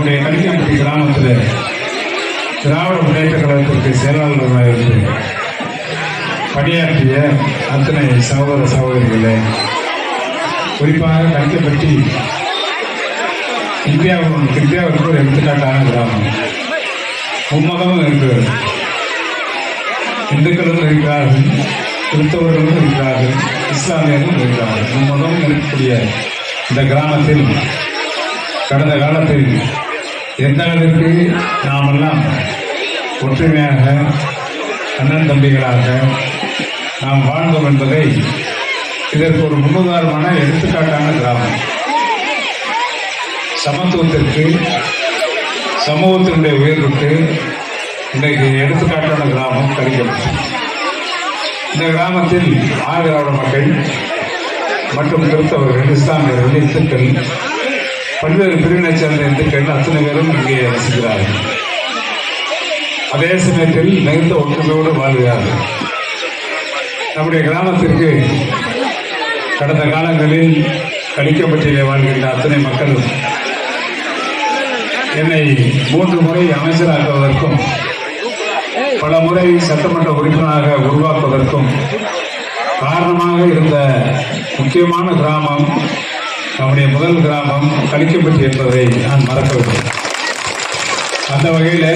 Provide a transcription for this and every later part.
நம்முடைய கலிங்கம்பட்டி கிராமத்தில் திராவிட முன்னேற்ற கழகத்திற்கு செயலாளராக இருந்து பணியாற்றிய அத்தனை சகோதர சகோதரிகளே குறிப்பாக கலிங்கம்பட்டி இந்தியாவும் இந்தியாவிற்கு ஒரு எடுத்துக்காட்டான கிராமம். மும்மதமும் இருக்கிறது. இந்துக்களும் இருக்கிறார்கள் கிறிஸ்தவர்களும் இருக்கிறார்கள் இஸ்லாமியர்களும் இருக்கிறார்கள். மும்மதமும் இருக்கக்கூடிய இந்த கிராமத்தில் கடந்த காலத்தில் எந்த அளவிற்கு நாமெல்லாம் ஒற்றுமையாக அண்ணன் தம்பிகளாக நாம் வாழ்ந்தோம் என்பதை இதற்கு ஒரு முன்னுதாரணமான எடுத்துக்காட்டான கிராமம். சமத்துவத்திற்கு சமூகத்தினுடைய உயர்வுக்கு இன்றைக்கு எடுத்துக்காட்டான கிராமம் கடிக்கப்பட்டது இந்த கிராமத்தில் ஆதிராவிட மக்கள் மற்றும் கிறிஸ்தவர்கள் இஸ்லாமியர்கள் இந்துக்கள் பல்வேறு பிரிவினை சேர்ந்த இந்துக்கள் அத்தனை பேரும் இங்கே வசிக்கிறார்கள். அதே சமயத்தில் மிகுந்த ஒற்றுமையோடு வாழ்கிறார்கள். நம்முடைய கிராமத்திற்கு கடந்த காலங்களில் கடிக்கப்பட்டிலே வாழ்கின்ற அத்தனை மக்களும் என்னை மூன்று முறை அமைச்சராக்குவதற்கும் பல முறை சட்டமன்ற உறுப்பினராக உருவாக்குவதற்கும் காரணமாக இருந்த முக்கியமான கிராமம் நம்முடைய முதல் கிராமம் கலிக்கப்பட்டி என்பதை நான் மறக்கவில்லை அந்த வகையில்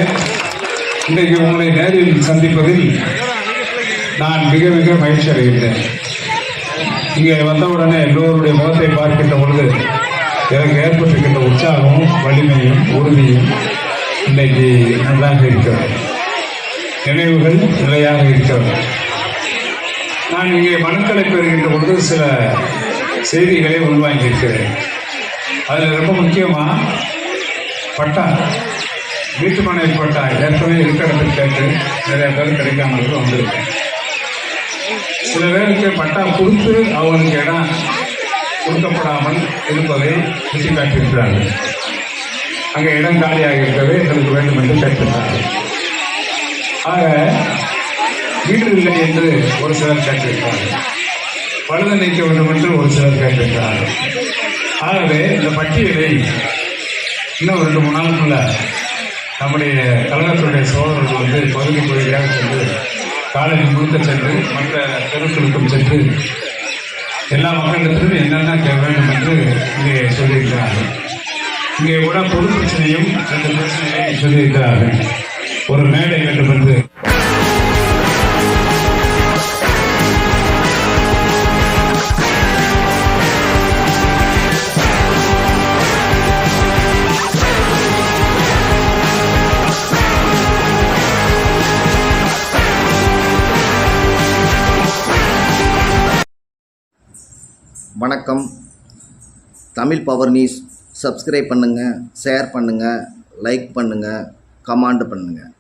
இன்றைக்கு உங்களை நேரில் சந்திப்பதில் நான் மிக மிக மகிழ்ச்சி அடைகின்றேன். இங்கே வந்தவுடனே எல்லோருடைய முகத்தை பார்க்கின்ற பொழுது எனக்கு ஏற்பட்டிருக்கின்ற உற்சாகமும் வலிமையும் உறுதியும் இன்றைக்கு நன்றாக இருக்கிறது. நினைவுகள் நிலையாக இருக்கிறது. நான் இங்கே மனுக்களை பெறுகின்ற பொழுது சில செய்திகளை உள்வாங்கியிருக்கிறேன். அதில் ரொம்ப முக்கியமாக பட்டா வீட்டு மனை பட்டா ஏற்கனவே இருக்கிறது கேட்டு நிறைய பேர் கிடைக்காம இருக்கு வந்திருக்கேன். சில பேருக்கு பட்டா கொடுத்து அவங்களுக்கு இடம் கொடுக்கப்படாமல் இருப்பதை சுட்டிக்காட்டியிருக்கிறார்கள். அங்கே இடம் காலியாக இருக்கவே எங்களுக்கு வேண்டும் என்று கேட்டிருக்கிறார்கள். ஆக வீடு இல்லை என்று ஒரு சிலர் கேட்டிருக்கிறார்கள். பழுது நீக்க வேண்டும் என்று ஒரு சிலர் கேட்டிருக்கிறார்கள் ஆகவே இந்த பட்டியலை இன்னும் ரெண்டு மூணு நாளுக்குள்ள நம்முடைய கழகத்துடைய சோழர்கள் வந்து பகுதி பகுதியாக சென்று காலையில் முழுக்க சென்று மற்ற தெருக்களுக்கும் சென்று எல்லா மக்களிடத்திலும் என்னென்ன கே- வேண்டும் என்று இங்கே சொல்லியிருக்கிறார்கள். இங்கே கூட பொது பிரச்சனையும் ரெண்டு பிரச்சனையை சொல்லியிருக்கிறார்கள். ஒரு மேடை வேண்டும் என்று. வணக்கம். Tamil power news. சப்ஸ்கிரைப் பண்ணுங்கள் ஷேர் பண்ணுங்கள் லைக் பண்ணுங்கள் கமாண்ட் பண்ணுங்கள்